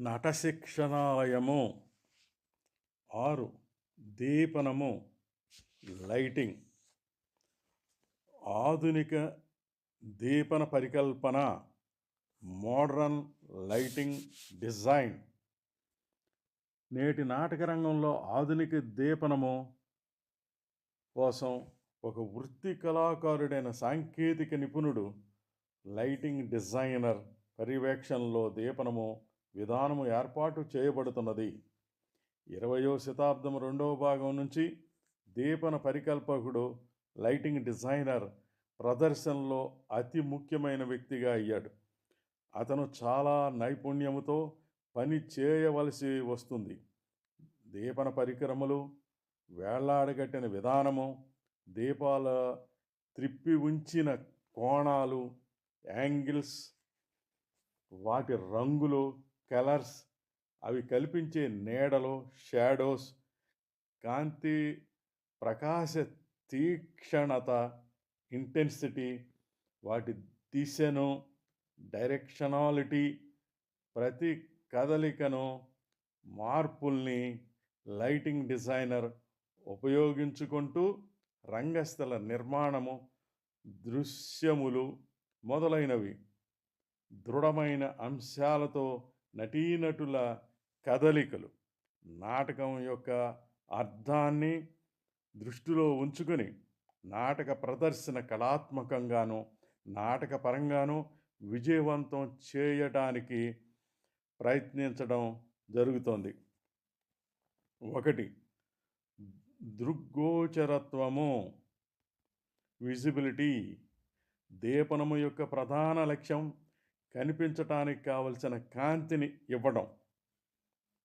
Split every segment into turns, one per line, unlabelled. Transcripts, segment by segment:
నటశిక్షణాలయము. ఆరు దీపనము లైటింగ్. ఆధునిక దీపన పరికల్పన మోడ్రన్ లైటింగ్ డిజైన్. నేటి నాటక రంగంలో ఆధునిక దీపనము కోసం ఒక వృత్తి కళాకారుడైన సాంకేతిక నిపుణుడు లైటింగ్ డిజైనర్ పర్యవేక్షణలో దీపనము విధానము ఏర్పాటు చేయబడుతున్నది. ఇరవయో శతాబ్దం రెండవ భాగం నుంచి దీపన పరికల్పకుడు లైటింగ్ డిజైనర్ ప్రదర్శనలో అతి ముఖ్యమైన వ్యక్తిగా అయ్యాడు. అతను చాలా నైపుణ్యముతో పని చేయవలసి వస్తుంది. దీపన పరికరములు వేళ్ళాడగట్టిన విధానము దీపాల త్రిప్పి ఉంచిన కోణాలు యాంగిల్స్ వాటి రంగులు కలర్స్ అవి కల్పించే నీడలు షాడోస్ కాంతి ప్రకాశ తీక్షణత ఇంటెన్సిటీ వాటి దిశను డైరెక్షనాలిటీ ప్రతి కదలికను మార్పుల్ని లైటింగ్ డిజైనర్ ఉపయోగించుకుంటూ రంగస్థల నిర్మాణము దృశ్యములు మొదలైనవి. దృఢమైన అంశాలతో నటీనటుల కదలికలు. నాటకం యొక్క అర్థాన్ని దృష్టిలో ఉంచుకొని నాటక ప్రదర్శన కళాత్మకంగాను నాటకపరంగానూ విజయవంతం చేయటానికి ప్రయత్నించడం జరుగుతోంది. ఒకటి దృగ్గోచరత్వము విజిబిలిటీ దీపనము యొక్క ప్రధాన లక్ష్యం కనిపించటానికి కావలసిన కాంతిని ఇవ్వడం.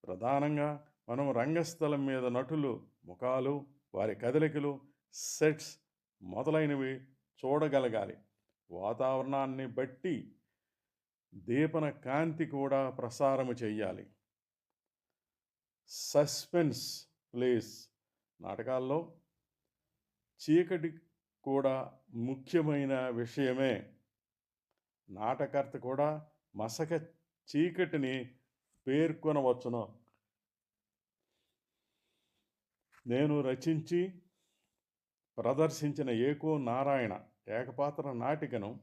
ప్రధానంగా మనం రంగస్థలం మీద నటులు ముఖాలు వారి కదలికలు సెట్స్ మొదలైనవి చూడగలగాలి. వాతావరణాన్ని బట్టి దీపన కాంతి కూడా ప్రసారము చేయాలి సస్పెన్స్ ప్లేస్ నాటకాల్లో చీకటి కూడా ముఖ్యమైన విషయమే. నాటకర్త కూడా మసక చీకటిని పేర్కొనవచ్చును. నేను రచించి ప్రదర్శించిన ఏకో నారాయణ ఏకపాత్ర నాటికను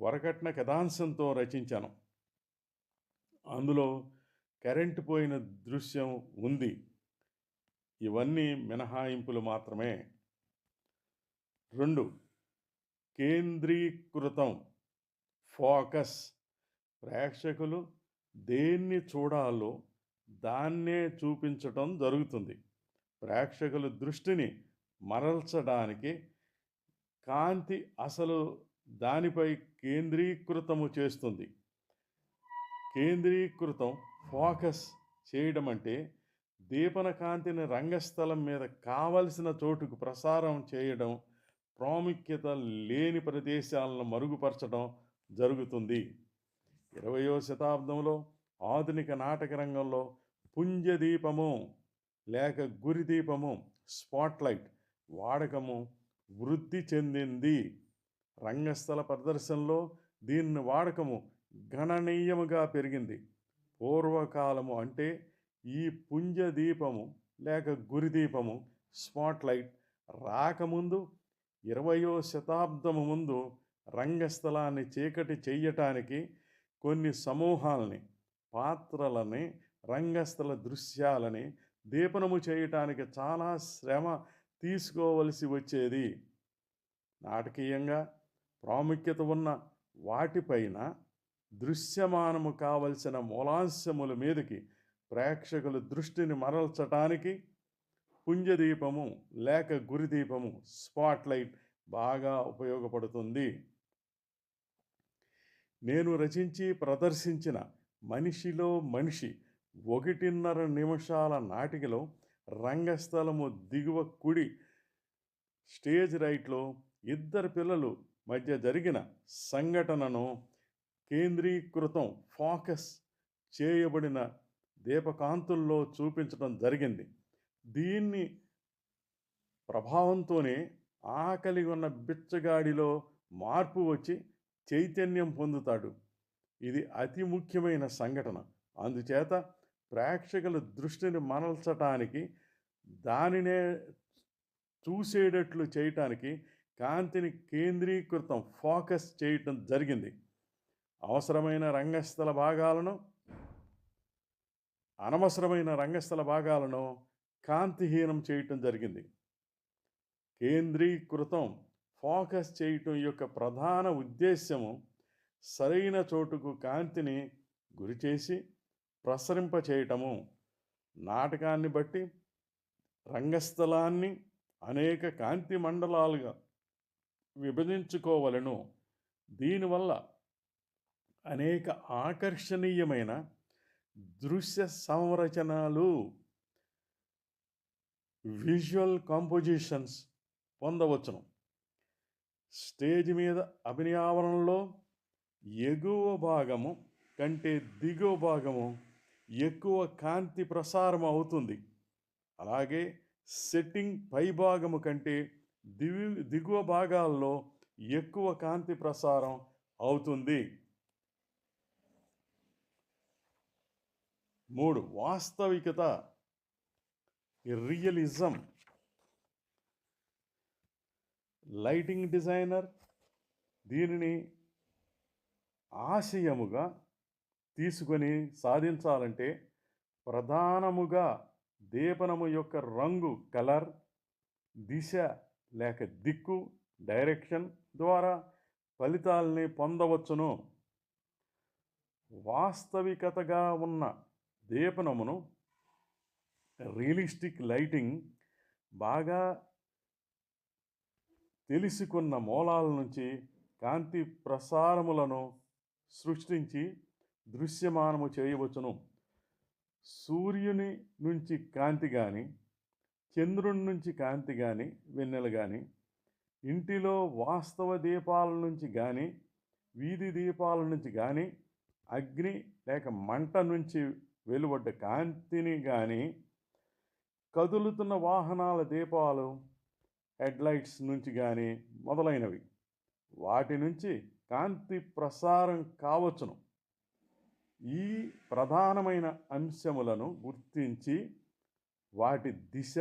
వరకట్న కథాంశంతో రచించాను. అందులో కరెంటు పోయిన దృశ్యం ఉంది. ఇవన్నీ మినహాయింపులు మాత్రమే. రెండు. కేంద్రీకృతం. ఫోకస్ ప్రేక్షకులు దేన్ని చూడాలో దాన్నే చూపించటం జరుగుతుంది. ప్రేక్షకుల దృష్టిని మరల్చడానికి కాంతి అసలు దానిపై కేంద్రీకృతము చేస్తుంది. కేంద్రీకృతం ఫోకస్ చేయడం అంటే దీపన కాంతిని రంగస్థలం మీద కావలసిన చోటుకు ప్రసారం చేయడం ప్రాముఖ్యత లేని ప్రదేశాలను మరుగుపరచడం జరుగుతుంది. ఇరవయో శతాబ్దంలో ఆధునిక నాటక రంగంలో పుంజదీపము లేక గురిదీపము స్పాట్లైట్ వాడకము వృద్ధి చెందింది. రంగస్థల ప్రదర్శనలో దీన్ని వాడకము గణనీయముగా పెరిగింది. పూర్వకాలము అంటే ఈ పుంజదీపము లేక గురిదీపము స్పాట్లైట్ రాకముందు ఇరవయో శతాబ్దము ముందు రంగస్థలాన్ని చీకటి చెయ్యటానికి కొన్ని సమూహాలని పాత్రలని రంగస్థల దృశ్యాలని దీపనము చేయటానికి చాలా శ్రమ తీసుకోవలసి వచ్చేది. నాటకీయంగా ప్రాముఖ్యత ఉన్న వాటిపైన దృశ్యమానము కావలసిన మూలాంశముల మీదకి ప్రేక్షకుల దృష్టిని మరల్చటానికి పుంజదీపము లేక గురిదీపము స్పాట్లైట్ బాగా ఉపయోగపడుతుంది. నేను రచించి ప్రదర్శించిన మనిషిలో మనిషి ఒకటిన్నర నిమిషాల నాటికలో రంగస్థలము దిగువ కుడి స్టేజ్ రైట్లో ఇద్దరు పిల్లలు మధ్య జరిగిన సంఘటనను కేంద్రీకృతం ఫోకస్ చేయబడిన దీపకాంతుల్లో చూపించడం జరిగింది. దీన్ని ప్రభావంతోనే ఆకలి ఉన్న బిచ్చగాడిలో మార్పు వచ్చి చైతన్యం పొందుతాడు. ఇది అతి ముఖ్యమైన సంఘటన. అందుచేత ప్రేక్షకుల దృష్టిని మరల్చటానికి దానినే చూసేటట్లు చేయటానికి కాంతిని కేంద్రీకృతం ఫోకస్ చేయటం జరిగింది. అవసరమైన రంగస్థల భాగాలను అనవసరమైన రంగస్థల భాగాలను కాంతిహీనం చేయటం జరిగింది. కేంద్రీకృతం ఫోకస్ చేయటం యొక్క ప్రధాన ఉద్దేశ్యము సరైన చోటుకు కాంతిని గురిచేసి ప్రసరింపచేయటము నాటకాన్ని బట్టి రంగస్థలాన్ని అనేక కాంతి మండలాలుగా విభజించుకోవలను. దీనివల్ల అనేక ఆకర్షణీయమైన దృశ్య సంరచనలు విజువల్ కాంపోజిషన్స్ పొందవచ్చును. స్టేజ్ మీద అభినయావరణలో ఎగువ భాగము కంటే దిగువ భాగము ఎక్కువ కాంతి ప్రసారం అవుతుంది. అలాగే సెట్టింగ్ పై భాగము కంటే దివి దిగువ భాగాల్లో ఎక్కువ కాంతి ప్రసారం అవుతుంది. మూడు వాస్తవికత. రియలిజం. లైటింగ్ డిజైనర్ దీనిని ఆశయముగా తీసుకొని సాధించాలంటే ప్రధానముగా దీపనము యొక్క రంగు కలర్ దిశ లేక దిక్కు డైరెక్షన్ ద్వారా ఫలితాల్ని పొందవచ్చును. వాస్తవికతగా ఉన్న దీపనమును రియలిస్టిక్ లైటింగ్ బాగా తెలుసుకున్న మూలాల నుంచి కాంతి ప్రసారములను సృష్టించి దృశ్యమానము చేయవచ్చును. సూర్యుని నుంచి కాంతి కానీ చంద్రుని నుంచి కాంతి కానీ వెన్నెలు కానీ ఇంటిలో వాస్తవ దీపాల నుంచి కానీ వీధి దీపాల నుంచి కానీ అగ్ని లేక మంట నుంచి వెలువడ్డ కాంతిని కానీ కదులుతున్న వాహనాల దీపాలు హెడ్లైట్స్ నుంచి కానీ మొదలైనవి. వాటి నుంచి కాంతి ప్రసారం కావచ్చును. ఈ ప్రధానమైన అంశములను గుర్తించి వాటి దిశ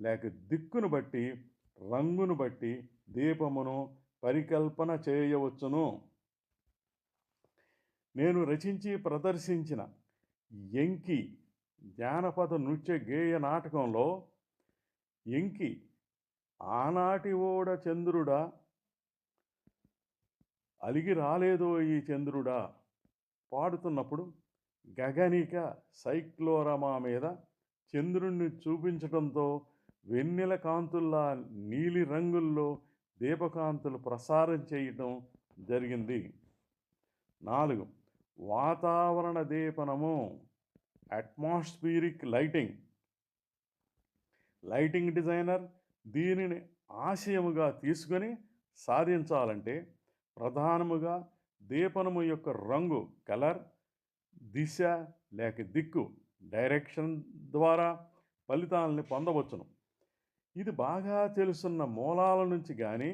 లేక దిక్కును బట్టి రంగును బట్టి దీపమును పరికల్పన చేయవచ్చును. నేను రచించి ప్రదర్శించిన ఎంకి జానపద నృత్య గేయ నాటకంలో ఎంకి ఆనాటి ఓడ చంద్రుడా అలిగి రాలేదో ఈ చంద్రుడా పాడుతున్నప్పుడు గగనిక సైక్లోరమా మీద చంద్రుణ్ణి చూపించడంతో వెన్నెల కాంతుల్లా నీలి రంగుల్లో దీపకాంతులు ప్రసారం చేయటం జరిగింది. నాలుగు వాతావరణ దీపనము అట్మాస్ఫిరిక్ లైటింగ్. లైటింగ్ డిజైనర్ దీనిని ఆశయముగా తీసుకొని సాధించాలంటే ప్రధానముగా దీపనము యొక్క రంగు కలర్ దిశ లేక దిక్కు డైరెక్షన్ ద్వారా ఫలితాలని పొందవచ్చును. ఇది బాగా తెలుసున్న మూలాల నుంచి కానీ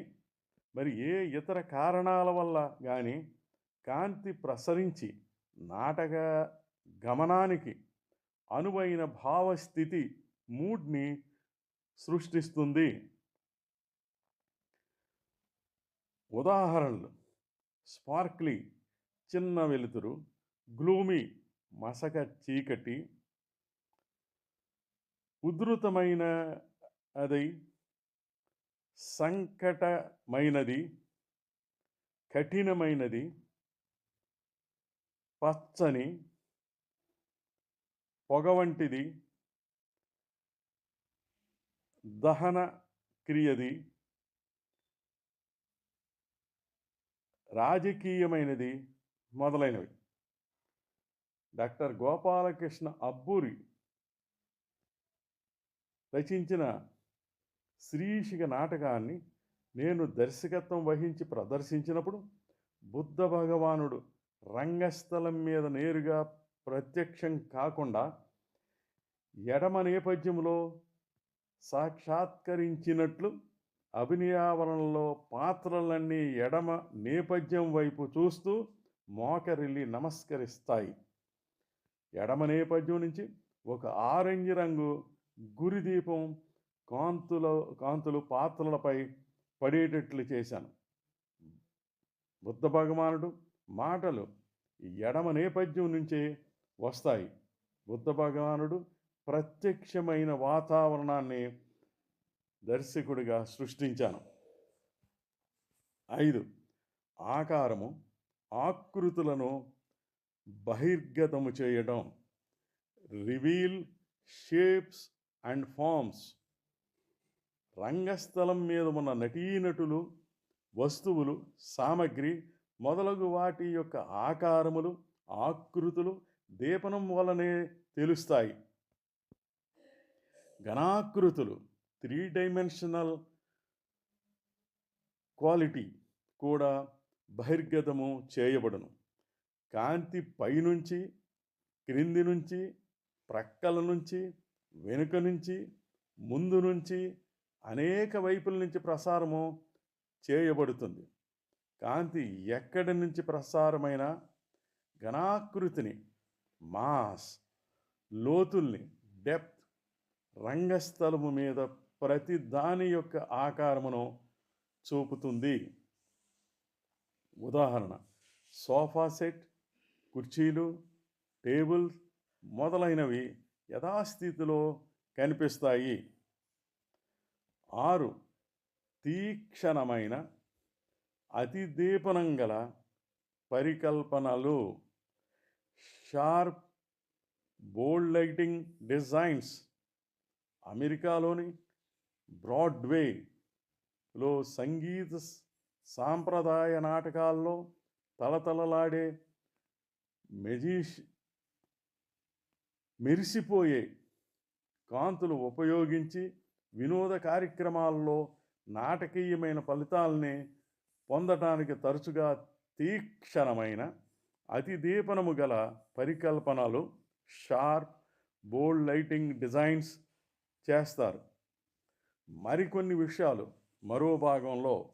మరి ఏ ఇతర కారణాల వల్ల కానీ కాంతి ప్రసరించి నాటక గమనానికి అనువైన భావస్థితి మూడ్ని సృష్టిస్తుంది. ఉదాహరణలు. స్పార్క్లీ చిన్న వెలుతురు గ్లూమీ మసక చీకటి. ఉధృతమైన అది సంకటమైనది కఠినమైనది పచ్చని పొగ వంటిది. దహన క్రియది రాజకీయమైనది మొదలైనవి. డాక్టర్ గోపాలకృష్ణ అబ్బూరి రచించిన శ్రీషిక నాటకాన్ని నేను దర్శకత్వం వహించి ప్రదర్శించినప్పుడు బుద్ధ భగవానుడు రంగస్థలం మీద నేరుగా ప్రత్యక్షం కాకుండా ఎడమ నేపథ్యంలో సాక్షాత్కరించినట్లు అభినయావరణలో పాత్రలన్నీ ఎడమ నేపథ్యం వైపు చూస్తూ మోకరిల్లి నమస్కరిస్తాయి. ఎడమ నేపథ్యం నుంచి ఒక ఆరెంజ్ రంగు గురిదీపం కాంతుల కాంతులు పాత్రలపై పడేటట్లు చేశాను. బుద్ధ భగవానుడు మాటలు ఎడమ నేపథ్యం నుంచే వస్తాయి. బుద్ధ భగవానుడు ప్రత్యక్షమైన వాతావరణాన్ని దర్శకుడిగా సృష్టించాను. ఐదు ఆకారము ఆకృతులను బహిర్గతము చేయడం. Reveal shapes and forms. రంగస్థలం మీద ఉన్న నటీనటులు వస్తువులు సామగ్రి మొదలగు వాటి యొక్క ఆకారములు ఆకృతులు దీపనం వలనే తెలుస్తాయి. ఘనాకృతులు త్రీ డైమెన్షనల్ క్వాలిటీ కూడా బహిర్గతము చేయబడును. కాంతి పైనుంచి క్రింది నుంచి ప్రక్కల నుంచి వెనుక నుంచి ముందు నుంచి అనేక వైపుల నుంచి ప్రసారము చేయబడుతుంది. కాంతి ఎక్కడి నుంచి ప్రసారమైన ఘనాకృతిని మాస్ లోతుల్ని డెప్త్ రంగస్థలము మీద ప్రతి దాని యొక్క ఆకారమును చూపుతుంది. ఉదాహరణ సోఫా సెట్ కుర్చీలు టేబుల్ మొదలైనవి యథాస్థితిలో కనిపిస్తాయి. ఆరు తీక్షణమైన అతి దీపనం గల పరికల్పనలు. షార్ప్ బోల్డ్ లైటింగ్ డిజైన్స్ అమెరికాలోని బ్రాడ్వేలో సంగీత సాంప్రదాయ నాటకాల్లో తలతలలాడే మెజీష్ మెరిసిపోయే కాంతులు ఉపయోగించి వినోద కార్యక్రమాల్లో నాటకీయమైన ఫలితాల్ని పొందటానికి తరచుగా తీక్షణమైన అతి దీపనము గల పరికల్పనలు షార్ప్ బోల్డ్ లైటింగ్ డిజైన్స్ చేస్తారు. మరికొన్ని విషయాలు మరో భాగంలో